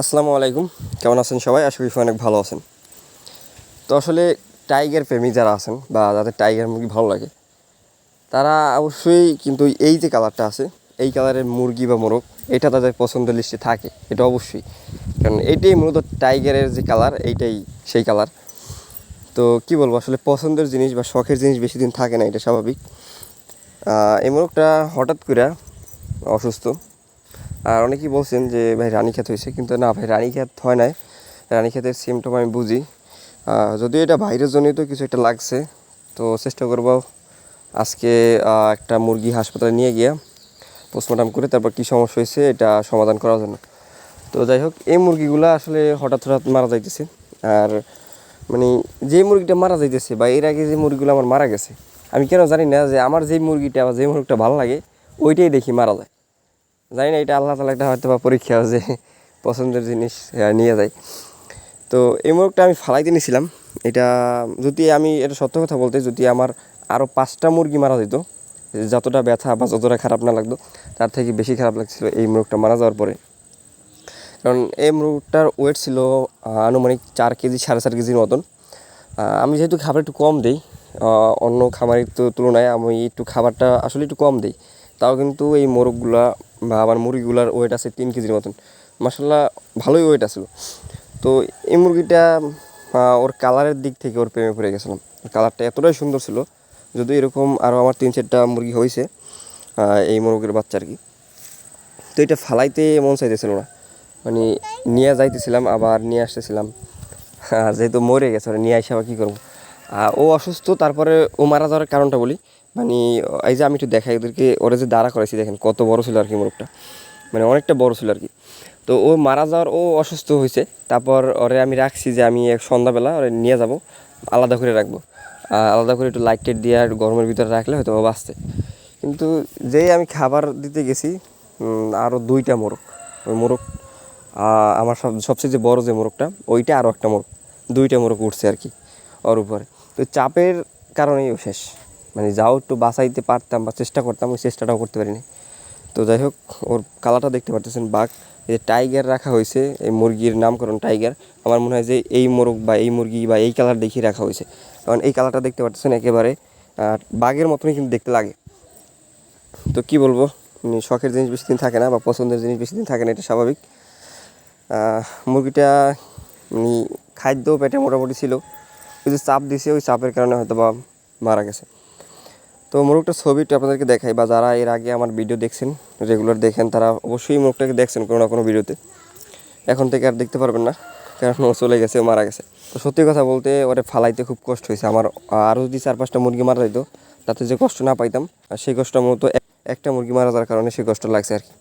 আসসালামু আলাইকুম। কেমন আছেন সবাই? আশা করি অনেক ভালো আছেন। তো আসলে টাইগার প্রেমী যারা আছেন বা যাদের টাইগার মুরগি ভালো লাগে, তারা অবশ্যই কিন্তু এই যে কালারটা আছে, এই কালারের মুরগি বা মোরগ, এটা তাদের পছন্দের লিস্টে থাকে, এটা অবশ্যই। কারণ এইটাই মূলত টাইগারের যে কালার, এইটাই সেই কালার। তো কি বলব, আসলে পছন্দের জিনিস বা শখের জিনিস বেশি দিন থাকে না, এটা স্বাভাবিক। এই মোরগটা হঠাৎ করে অসুস্থ আর অনেকেই বলছেন যে, ভাই রানীক্ষেত হয়েছে। কিন্তু না, ভাই রানীক্ষেত হয় নাই। রানীক্ষেতের সিমটম আমি বুঝি। যদিও এটা বাইরের জন্যই তো কিছু একটা লাগছে, তো চেষ্টা করব আজকে একটা মুরগি হাসপাতালে নিয়ে গিয়ে পোস্টমর্টম করে তারপর কী সমস্যা হয়েছে এটা সমাধান করার জন্য। তো যাই হোক, এই মুরগিগুলো আসলে হঠাৎ হঠাৎ মারা যাইতেছে। আর মানে যে মুরগিটা মারা যাইতেছে বা এর আগে যে মুরগিগুলো আমার মারা গেছে, আমি কেন জানি না যে আমার যেই মুরগিটা বা যে মুরগিটা ভালো লাগে, ওইটাই দেখি মারা যায়। জানি না, এটা আল্লাহ তালা একটা হয়তো বা পরীক্ষা যে পছন্দের জিনিস নিয়ে যায়। তো এই মোরগটা আমি ফালাইতে নিয়েছিলাম এটা যদি আমি, এটা সত্য কথা বলতে, যদি আমার আরও পাঁচটা মুরগি মারা যেত, যতটা ব্যথা বা যতটা খারাপ না লাগতো, তার থেকে বেশি খারাপ লাগছিল এই মোরগটা মারা যাওয়ার পরে। কারণ এই মুরগটার ওয়েট ছিল আনুমানিক চার কেজি, সাড়ে চার কেজির মতন। আমি যেহেতু খাবার একটু কম দিই অন্য খামারের তো তুলনায় আমি একটু খাবারটা আসলে একটু কম দিই, তাও কিন্তু এই মোরগগুলা বা আমার মুরগিগুলার ওয়েট আছে তিন কেজির মতন। মাসাল্লাহ ভালোই ওয়েট আসলো তো এই মুরগিটা ওর কালারের দিক থেকে ওর প্রেমে পড়ে গেছিলাম। কালারটা এতটাই সুন্দর ছিল, যদি এরকম আরও আমার তিন চারটা মুরগি হয়েছে এই মুরগির বাচ্চা আর কি। তো এটা ফালাইতে মন চাইতেছিল না। মানে নিয়ে যাইতেছিলাম, আবার নিয়ে আসতেছিলাম। যেহেতু মরে গেছে নিয়ে আসে আবার কী করব? ও অসুস্থ, তারপরে ও মারা যাওয়ার কারণটা বলি। মানে এই যে আমি একটু দেখাই ওদেরকে, ওরা যে দাঁড়া করেছি দেখেন কত বড় ছিল আর কি মোরগটা। মানে অনেকটা বড় ছিল আর কি। তো ও মারা যাওয়ার, ও অসুস্থ হয়েছে। তারপর ওরে আমি রাখছি যে আমি এক সন্ধ্যাবেলা ওরে নিয়ে যাব, আলাদা করে রাখব। আলাদা করে একটু লাইট টাইট দিয়ে আর গরমের ভিতরে রাখলে হয়তো বাঁচতে। কিন্তু যেই আমি খাবার দিতে গেছি আরও দুইটা মোরগ। ওই মোরগ আমার সব, সবচেয়ে যে বড় যে মোরগটা, ওইটা আরও একটা মোরগ। দুইটা মোরগ উঠছে আর কি, ওর উপরে। তো চাপের কারণেই শেষ। মানে যাও একটু বাঁচাইতে পারতাম বা চেষ্টা করতাম, ওই চেষ্টাটাও করতে পারিনি। তো যাই হোক, ওর কালারটা দেখতে পারতেছেন, বাঘ। এই যে টাইগার রাখা হয়েছে, এই মুরগির নামকরণ টাইগার আমার মনে হয় যে এই মোরগ বা এই মুরগি বা এই কালার দেখিয়ে রাখা হয়েছে। কারণ এই কালারটা দেখতে পারতেছেন একেবারে বাঘের মতনই কিন্তু দেখতে লাগে। তো কি বলব মানে শখের জিনিস বেশি দিন থাকে না বা পছন্দের জিনিস বেশি দিন থাকে না, এটা স্বাভাবিক। মুরগিটা খাদ্য পেটে মোটামুটি ছিল। ওই যে চাপ দিছে, ওই চাপের কারণে হয়তো বা মারা গেছে। তো মোরগটার ছবিটা আপনাদেরকে দেখাই বা যারা এর আগে আমার ভিডিও দেখছেন, রেগুলার দেখেন, তারা অবশ্যই মোরগটাকে দেখছেন কোনো না কোনো ভিডিওতে। এখন থেকে আর দেখতে পারবেন না, কারণ ও চলে গেছে মারা গেছে। তো সত্যি কথা বলতে ওরে ফালাইতে খুব কষ্ট হয়েছে। আমার আরও যদি চার পাঁচটা মুরগি মারা যেত তাতে যে কষ্ট না পাইতাম, আর সেই কষ্ট মতো একটা মুরগি মারা যাওয়ার কারণে সেই কষ্ট লাগছে আর কি।